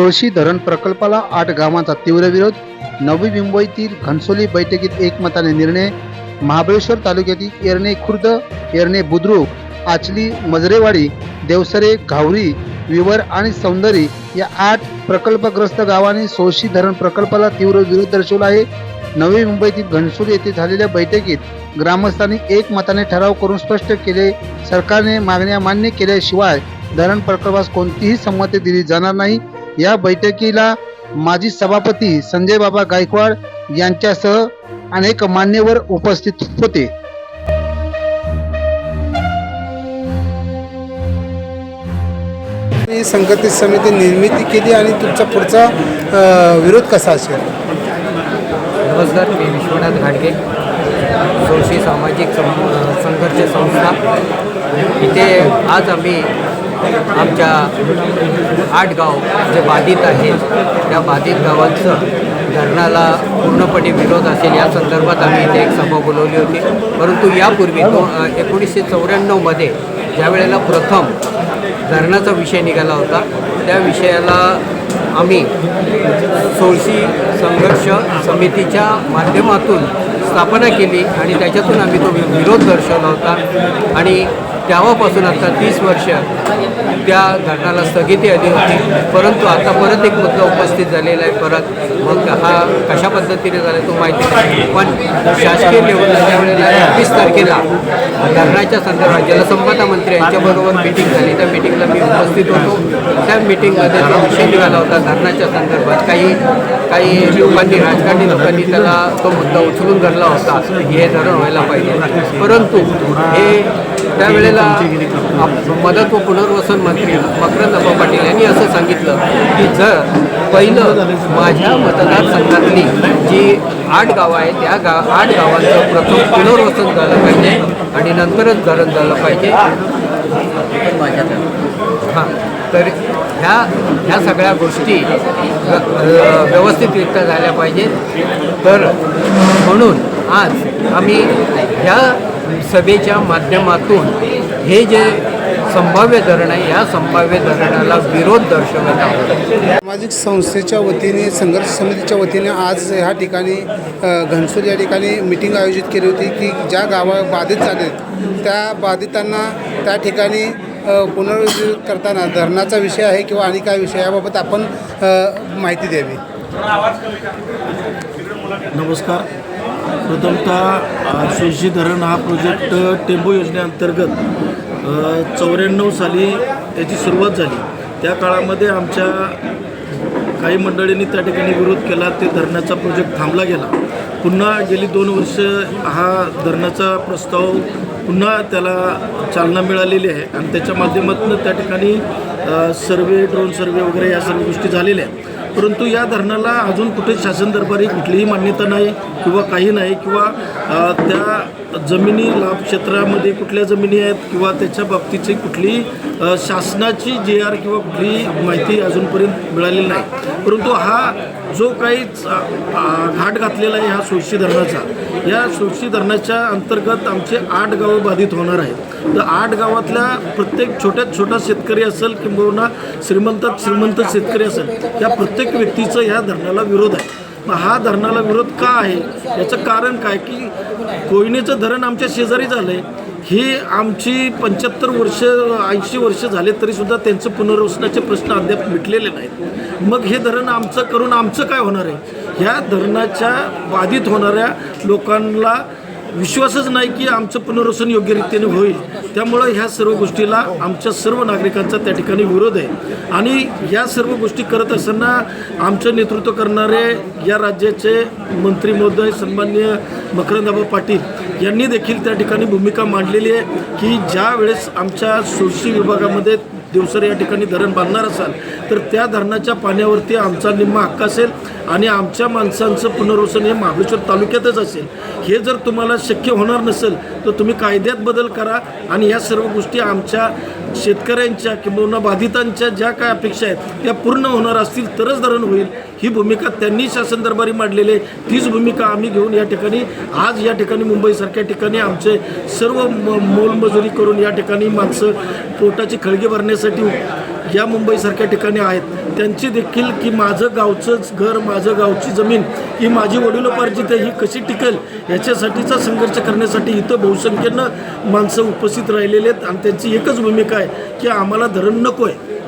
तुळशी धरण प्रकल्पाला आठ गावांचा तीव्र विरोध. नवी मुंबईतील घनसोली बैठकीत एकमताने निर्णय. महाबळेश्वर तालुक्यातील एरणे खुर्द एरणे बुद्रुक आचली मजरेवाडी देवसरे घावरी विवर आणि सौंदरी या आठ प्रकल्पग्रस्त गावांनी सोळशी धरण प्रकल्पाला तीव्र विरोध दर्शवला आहे. नवी मुंबईतील घनसोली येथे झालेल्या बैठकीत ग्रामस्थांनी एकमताने ठराव करून स्पष्ट केले. सरकारने मागण्या मान्य केल्याशिवाय धरण प्रकल्पास कोणतीही संमती दिली जाणार नाही. या बैठकीला माजी सभापती संजय बाबा गायकवाड यांच्यासह अनेक मान्यवर उपस्थित होते. ही संघटित समिती निर्मिती केली आणि तुमचा पुढचा विरोध कसा असेल? नमस्कार मी विश्वनाथ घाडगे सोळशी सामाजिक संघर्ष संस्था. इथे आज आम्ही आमच्या आठ गाव जे बाधित आहेत त्या बाधित गावांचं धरणाला पूर्णपणे विरोध असेल या संदर्भात आम्ही इथे एक सभा बोलवली होती. परंतु यापूर्वी दोन एकोणीसशे चौऱ्याण्णवमध्ये ज्या वेळेला प्रथम धरणाचा विषय निघाला होता त्या विषयाला आम्ही सोळशी संघर्ष समितीच्या माध्यमातून स्थापना केली आणि त्याच्यातून आम्ही तो विरोध दर्शवला होता. आणि तेव्हापासून आता तीस वर्ष त्या धरणाला स्थगिती आली होती. परंतु आता परत एक मुद्दा उपस्थित झालेला आहे. परत मग हा कशा पद्धतीने झाला तो माहिती नाही. पण शासकीय लेवलला ज्या तीस एकवीस तारखेला धरणाच्या संदर्भात जलसंपदा मंत्री यांच्याबरोबर मिटिंग झाली. त्या मिटिंगला मी उपस्थित होतो. त्या मिटिंगमध्ये जो विषय निघाला होता धरणाच्या संदर्भात काही काही लोकांनी राजकारणी लोकांनी त्याला तो मुद्दा उचलून धरला होता. हे धरण व्हायला पाहिजे. परंतु हे त्यावेळेला मदत व पुनर्वसन मंत्री मकरंद अप्पा पाटील यांनी असं सांगितलं की जर पहिलं माझ्या मतदारसंघातली जी आठ गावं आहेत त्या गा आठ गावांचं प्रथम पुनर्वसन झालं पाहिजे आणि नंतरच धरण झालं पाहिजे. हां. तर ह्या ह्या सगळ्या गोष्टी व्यवस्थितरित्या झाल्या पाहिजेत. तर म्हणून आज आम्ही ह्या सभेच्या माध्यमातून हे जे संभाव्य धरण आहे या संभाव्य धरणाला विरोध दर्शवत आहोत. सामाजिक संस्थेच्या वतीने संघर्ष समितीच्या वतीने आज ह्या ठिकाणी अ, घनसोली या ठिकाणी मिटिंग आयोजित केली होती की ज्या गावा बाधित झालेत त्या बाधितांना त्या ठिकाणी अ, पुनर्विधी करताना धरणाचा विषय आहे किंवा आणि काय विषय याबाबत आपण माहिती द्यावी. नमस्कार. प्रथमतः सुळशी धरण हा प्रोजेक्ट टेंबू योजनेअंतर्गत चौऱ्याण्णव साली त्याची सुरुवात झाली. त्या काळामध्ये आमच्या काही मंडळींनी त्या ठिकाणी विरोध केला ते धरणाचा प्रोजेक्ट थांबला गेला. पुन्हा गेली दोन वर्ष हा धरणाचा प्रस्ताव पुन्हा त्याला चालना मिळालेली आहे आणि त्याच्या माध्यमातून त्या ठिकाणी सर्वे ड्रोन सर्वे वगैरे या सर्व गोष्टी झालेल्या आहेत. परंतु या धरणाला अजून कुठे शासन दरबारी कुठलीही मान्यता नाही किंवा काही नाही किंवा त्या जमिनी लाभ क्षेत्रामध्ये कुठल्या जमिनी आहेत किंवा त्याच्या बाबतीची कुठली शासनाची जे आर किंवा कुठली माहिती अजूनपर्यंत मिळालेली नाही. परंतु हा जो काही घाट घातलेला आहे ह्या सोळशी धरणाचा या सोळशी धरणाच्या अंतर्गत आमचे आठ गावं बाधित होणार आहेत. तर आठ गावातल्या प्रत्येक छोट्यात छोटा शेतकरी असेल किंबहुना श्रीमंतात श्रीमंत शेतकरी असेल या प्रत्येक व्यक्तीचं ह्या धरणाला विरोध आहे. मग हा धरणाला विरोध का आहे? याचं कारण काय? की कोयनेचं धरण आमच्या शेजारी झालं आहे ही आमची पंच्याहत्तर वर्ष ऐंशी वर्ष झाले तरीसुद्धा त्यांचं पुनर्वसनाचे प्रश्न अद्याप मिटलेले नाहीत. मग हे धरण आमचं करून आमचं काय होणार आहे? ह्या धरणाच्या बाधित होणाऱ्या लोकांना विश्वासच नाही की आमचं पुनर्वसन योग्यरीतीने होईल. त्यामुळं ह्या सर्व गोष्टीला आमच्या सर्व नागरिकांचा त्या ठिकाणी विरोध आहे. आणि या सर्व गोष्टी करत असताना आमचं नेतृत्व करणारे या राज्याचे मंत्री महोदय सन्मान्य मकरंदाबा पाटील यांनी देखील त्या ठिकाणी भूमिका मांडलेली आहे की ज्या वेळेस आमच्या सोशी विभागामध्ये दिवसर या ठिकाणी धरण बांधणार असाल तर त्या धरणाच्या पाण्यावरती आमचा निम्मा हक्क असेल आणि आमच्या माणसांचं पुनर्वसन हे महाबळेश्वर तालुक्यातच असेल. हे जर तुम्हाला शक्य होणार नसेल तर तुम्ही कायद्यात बदल करा आणि या सर्व गोष्टी आमच्या शेतकऱ्यांच्या किंबहुना बाधितांच्या ज्या काय अपेक्षा आहेत त्या पूर्ण होणार असतील तरच धरण होईल. ही भूमिका त्यांनी शासन दरबारी मांडलेली आहे. तीच भूमिका आम्ही घेऊन या ठिकाणी आज या ठिकाणी मुंबईसारख्या ठिकाणी आमचे सर्व म मोलमजुरी करून या ठिकाणी माणसं पोटाची खळगी भरण्यासाठी या मुंबईसारख्या ठिकाणी आहेत. त्यांची देखील की माझं गावचंच घर माझं गावची जमीन ही माझी वडिलोपार्जित ही कशी टिकेल याच्यासाठीचा संघर्ष करण्यासाठी इथं बहुसंख्येनं माणसं उपस्थित राहिलेले आहेत आणि त्यांची एकच भूमिका आहे की आम्हाला धरण नको आहे